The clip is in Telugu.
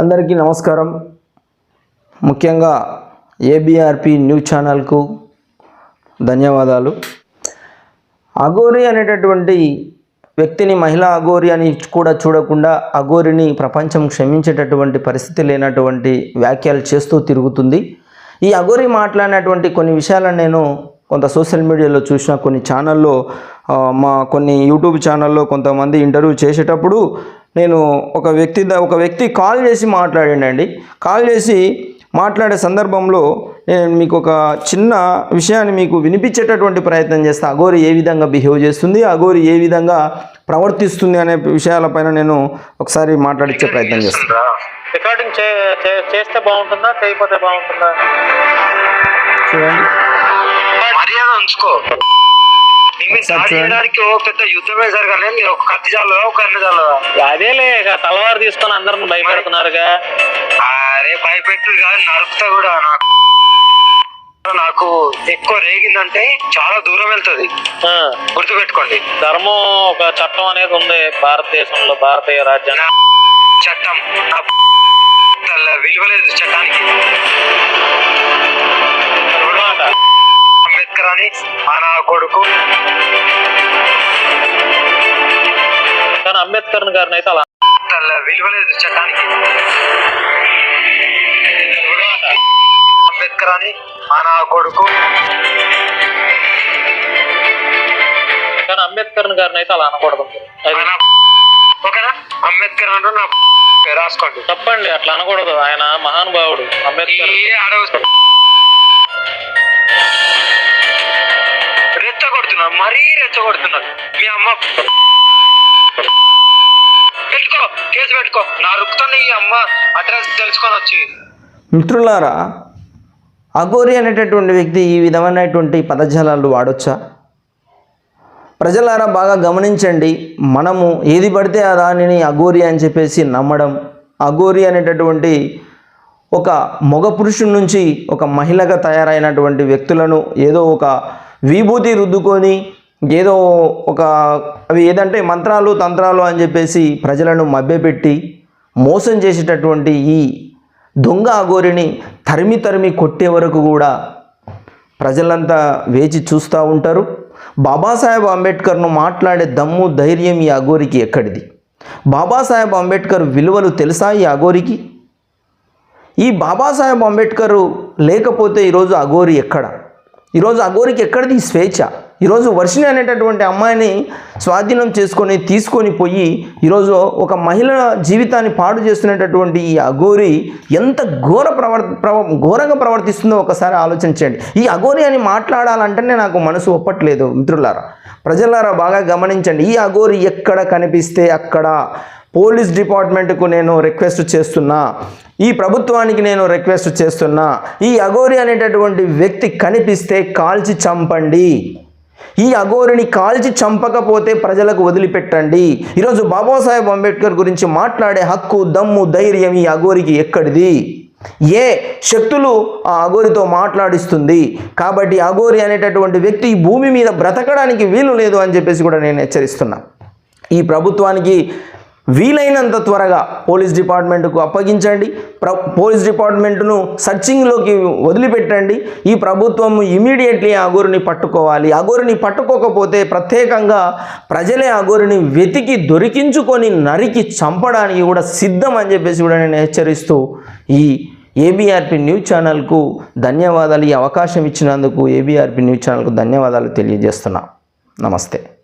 అందరికీ నమస్కారం. ముఖ్యంగా ఏబిఆర్పి న్యూస్ ఛానల్కు ధన్యవాదాలు. అఘోరి అనేటటువంటి వ్యక్తిని మహిళా అఘోరి అని కూడా చూడకుండా అఘోరిని ప్రపంచం క్షమించేటటువంటి పరిస్థితి లేనటువంటి వ్యాఖ్యలు చేస్తూ తిరుగుతుంది. ఈ అఘోరి మాట్లాడినటువంటి కొన్ని విషయాలను నేను కొంత సోషల్ మీడియాలో చూసిన కొన్ని ఛానల్లో మా కొన్ని యూట్యూబ్ ఛానల్లో కొంతమంది ఇంటర్వ్యూ చేసేటప్పుడు నేను ఒక వ్యక్తి ఒక వ్యక్తి కాల్ చేసి మాట్లాడండి కాల్ చేసి మాట్లాడే సందర్భంలో నేను మీకు ఒక చిన్న విషయాన్ని మీకు వినిపించేటటువంటి ప్రయత్నం చేస్తా. అఘోరి ఏ విధంగా బిహేవ్ చేస్తుంది అఘోరి ఏ విధంగా ప్రవర్తిస్తుంది అనే విషయాలపైన నేను ఒకసారి మాట్లాడించే ప్రయత్నం చేస్తాను? రికార్డింగ్ చేస్తే బాగుంటుందా చేయకపోతే బాగుంటుందా? చూడండి. మర్యాద ఉంచుకో. చేయడానికి ఓ పెద్ద యుద్ధమే జరగాలి. మీరు ఒక కత్తి చాలదా ఒక అన్న చాలదా అదేలే ఇక తలవారు తీసుకొని అందరిని భయపెడుతున్నారుగా. అరే భయపెట్టు కాదు నరుకుతా కూడా నాకు. నాకు ఎక్కువ రేగిందంటే చాలా దూరం వెళ్తది. ఆ, గుర్తుపెట్టుకోండి. ధర్మం ఒక చట్టం అనేది ఉంది భారతదేశంలో భారతీయ రాజ్యాంగం. చట్టం. విలువలేదు చట్టానికి. అని నా కొడుకు కానీ అంబేద్కర్ గారిని అయితే అలా విలువలేదు చట్టానికి. అంబేద్కర్ అని నా కొడుకు కానీ అంబేద్కర్ గారిని అయితే అలా అనకూడదు. ఓకేనా? అంబేద్కర్ అంటూ నా రాసుకోండి. తప్పండి అట్లా అనకూడదు. ఆయన మహానుభావుడు అంబేద్కర్. మరీ రెచ్చగొడుతున్నారు మీ అమ్మ పెట్టుకో కేసు పెట్టుకో. నా రుక్తాన్ని ఈ అమ్మ అడ్రస్ తెలుసుకొని వచ్చి. మిత్రులారా అఘోరి అనేటటువంటి వ్యక్తి ఈ విధమైనటువంటి పదజాలాలు వాడొచ్చా? ప్రజలారా బాగా గమనించండి. మనము ఏది పడితే ఆ దానిని అఘోరి అని చెప్పేసి నమ్మడం అఘోరి అనేటటువంటి ఒక మగ పురుషుడి నుంచి ఒక మహిళగా తయారైనటువంటి వ్యక్తులను ఏదో ఒక విభూతి రుద్దుకొని ఏదో ఒక అవి ఏదంటే మంత్రాలు తంత్రాలు అని చెప్పేసి ప్రజలను మభ్యపెట్టి మోసం చేసేటటువంటి ఈ దొంగ అఘోరిని తరిమి తరిమి కొట్టే వరకు కూడా ప్రజలంతా వేచి చూస్తూ ఉంటారు. బాబాసాహెబ్ అంబేద్కర్ను మాట్లాడే దమ్ము ధైర్యం ఈ అఘోరికి ఎక్కడిది? బాబాసాహెబ్ అంబేద్కర్ విలువలు తెలుసా ఈ అఘోరికి? ఈ బాబాసాహెబ్ అంబేద్కర్ లేకపోతే ఈరోజు అఘోరి ఎక్కడ? ఈరోజు అఘోరికి ఎక్కడిది స్వేచ్ఛ? ఈరోజు వర్షిణి అనేటటువంటి అమ్మాయిని స్వాధీనం చేసుకొని తీసుకొని పోయి ఈరోజు ఒక మహిళ జీవితాన్ని పాడు చేస్తున్నటువంటి ఈ అఘోరి ఎంత ఘోర ప్రవర్ ప్రవ ఘోరంగా ప్రవర్తిస్తుందో ఒకసారి ఆలోచించండి. ఈ అఘోరి అని మాట్లాడాలంటేనే నాకు మనసు ఒప్పట్లేదు మిత్రులారా. ప్రజలారా బాగా గమనించండి. ఈ అఘోరి ఎక్కడ కనిపిస్తే అక్కడ పోలీస్ డిపార్ట్మెంట్కు నేను రిక్వెస్ట్ చేస్తున్నా ఈ ప్రభుత్వానికి నేను రిక్వెస్ట్ చేస్తున్నా ఈ అఘోరి అనేటటువంటి వ్యక్తి కనిపిస్తే కాల్చి చంపండి. ఈ అఘోరిని కాల్చి చంపకపోతే ప్రజలకు వదిలిపెట్టండి. ఈరోజు బాబాసాహెబ్ అంబేద్కర్ గురించి మాట్లాడే హక్కు దమ్ము ధైర్యం ఈ అఘోరికి ఎక్కడిది? ఏ శక్తులు ఆ అఘోరితో మాట్లాడిస్తుంది? కాబట్టి అఘోరి అనేటటువంటి వ్యక్తి ఈ భూమి మీద బ్రతకడానికి వీలు లేదు అని చెప్పేసి కూడా నేను హెచ్చరిస్తున్నా. ఈ ప్రభుత్వానికి వీలైనంత త్వరగా పోలీస్ డిపార్ట్మెంట్కు అప్పగించండి. ప్ర పోలీస్ డిపార్ట్మెంట్ను సర్చింగ్లోకి వదిలిపెట్టండి. ఈ ప్రభుత్వం ఇమీడియట్లీ అగోరిని పట్టుకోవాలి. అగోరిని పట్టుకోకపోతే ప్రత్యేకంగా ప్రజలే అగోరిని వెతికి దొరికించుకొని నరికి చంపడానికి కూడా సిద్ధం అని చెప్పేసి కూడా నేను హెచ్చరిస్తూ ఈ ఏబీఆర్పి న్యూస్ ఛానల్కు ధన్యవాదాలు. ఈ అవకాశం ఇచ్చినందుకు ఏబీఆర్పి న్యూస్ ఛానల్కు ధన్యవాదాలు తెలియజేస్తున్నా. నమస్తే.